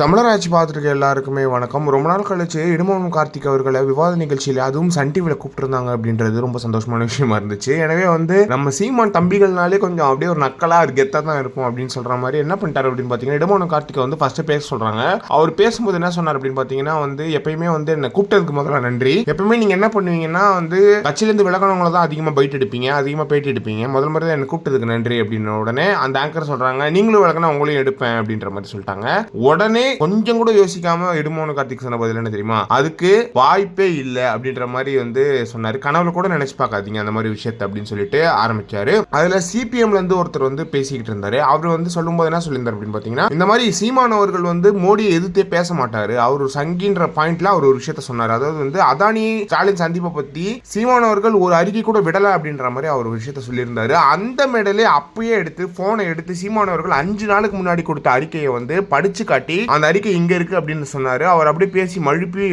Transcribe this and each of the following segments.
தமிழராட்சி பார்த்துருக்க எல்லாருக்குமே வணக்கம். ரொம்ப நாள் கழிச்சு இடுமோனும் கார்த்திக் அவர்களை விவாத நிகழ்ச்சியில் அதுவும் சன் டிவியில் கூப்பிட்டுருந்தாங்க அப்படின்றது ரொம்ப சந்தோஷமான விஷயமா இருந்துச்சு. எனவே வந்து நம்ம சீமான் தம்பிகள்னாலே கொஞ்சம் அப்படியே ஒரு நக்கலாக அது கெத்தாக தான் இருக்கும் அப்படின்னு சொல்கிற மாதிரி என்ன பண்ணிட்டாரு அப்படின்னு பார்த்தீங்கன்னா இடுமோனும் கார்த்திகை வந்து ஃபஸ்ட்டு பேச சொல்கிறாங்க அவர் பேசும்போது என்ன சொன்னார் அப்படின்னு பார்த்தீங்கன்னா வந்து எப்பயுமே வந்து என்ன கூப்பிட்டதுக்கு முதல்ல நன்றி. எப்பயுமே நீங்கள் என்ன பண்ணுவீங்கன்னா வந்து கட்சியிலேருந்து விலகணவங்கள தான் அதிகமாக பைட் எடுப்பீங்க அதிகமாக பேட்டி எடுப்பீங்க. முதல் முறை என்ன கூப்பிட்டதுக்கு நன்றி அப்படின்ன உடனே அந்த ஆங்கர் சொல்கிறாங்க நீங்களும் விலகினா உங்களையும் எடுப்பேன் அப்படின்ற மாதிரி சொல்லிட்டாங்க. உடனே கொஞ்சம் கூட யோசிக்காம இடுமோனு கார்த்திக் சொன்ன பதில் என்ன தெரியுமா? அதுக்கு வாய்ப்பே இல்லை அப்படின்ற மாதிரி வந்து சொன்னாரு. கனவுல கூட நினைச்சு பார்க்காதீங்க அந்த மாதிரி விஷயத்த அப்படின்னு சொல்லிட்டு ஆரம்பிச்சாரு. அதுல சிபிஎம்ல இருந்து ஒருத்தர் வந்து பேசிக்கிட்டு இருந்தாரு. அவர் வந்து சொல்லும் போது என்ன சொல்லியிருந்தார் அப்படின்னு பாத்தீங்கன்னா இந்த மாதிரி சீமான் அவர்கள் வந்து மோடியை எதிர்த்தே பேச மாட்டாரு. அவர் ஒரு சங்கின்ற பாயிண்ட்ல அவர் ஒரு விஷயத்த சொன்னார். அதாவது வந்து அதானி ஸ்டாலின் சந்திப்பை பத்தி சீமான் அவர்கள் ஒரு அறிக்கை கூட விடல அப்படின்ற மாதிரி அவர் ஒரு விஷயத்த சொல்லியிருந்தாரு. அந்த மெடலே அப்பயே எடுத்து போனை எடுத்து சீமான் அவர்கள் அஞ்சு நாளுக்கு முன்னாடி கொடுத்த அறிக்கையை வந்து படிச்சு காட்டி அந்த அறிக்கை இங்க இருக்கு அப்படின்னு சொன்னாரு. அவர் அப்படியே பேசி மழுப்பி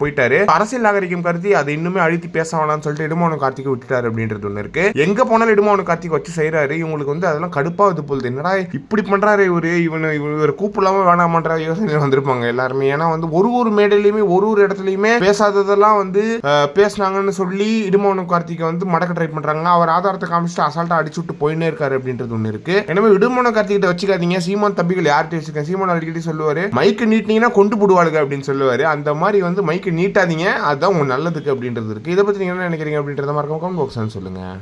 போயிட்டாரு. அரசியல் நாகரிகம் கருதி அதை இன்னுமே அழுத்தி பேச வேணாம்னு சொல்லிட்டு இடுமோனு கார்த்திகை விட்டுட்டாரு அப்படின்றது ஒண்ணு இருக்கு. எங்க போனாலும் இடுமோனு கார்த்திக் வச்சு செய்யறாரு இவங்களுக்கு வந்து அதெல்லாம் கடுப்பாவது போகுது என்னடா இப்படி பண்றாரு இவரு? இவன் இவர் கூப்பிடலாம வேணாமன்ற யோசனை வந்திருப்பாங்க எல்லாருமே. ஏன்னா வந்து ஒரு ஒரு மேடையிலுமே ஒரு ஒரு இடத்துலயுமே பேசாததெல்லாம் வந்து பேசினாங்கன்னு பேசுனாங்கன்னு சொல்லி இடுமோனு கார்த்திகை வந்து மடக்க ட்ரை பண்றாங்க அவர் ஆதாரத்தை காமிச்சிட்டு அசால்ட்டா அடிச்சு விட்டு போயினே இருக்காரு அப்படின்றது ஒண்ணு இருக்கு. எனவே இடுமோனு கார்த்திகிட்ட வச்சுக்காதீங்க. சீமான் தம்பிகள் யார்கிட்ட வச்சுக்க சீமான் அடிக்கடி சொல்லுவாரு. மைக்கு நீட்டினீங்கன்னா கொண்டு போடுவாளுங்க அப்படின்னு சொல்லுவார். அந்த மாதிரி வந்து மைக்கு நீட்டாதீங்க. அதுதான் உங்க நல்லதுக்கு அப்படின்றது இருக்கு. இதை பற்றி நீங்கள் என்ன நினைக்கிறீங்க அப்படின்றத மறக்காம கமெண்ட் பாக்ஸ் சொல்லுங்கள்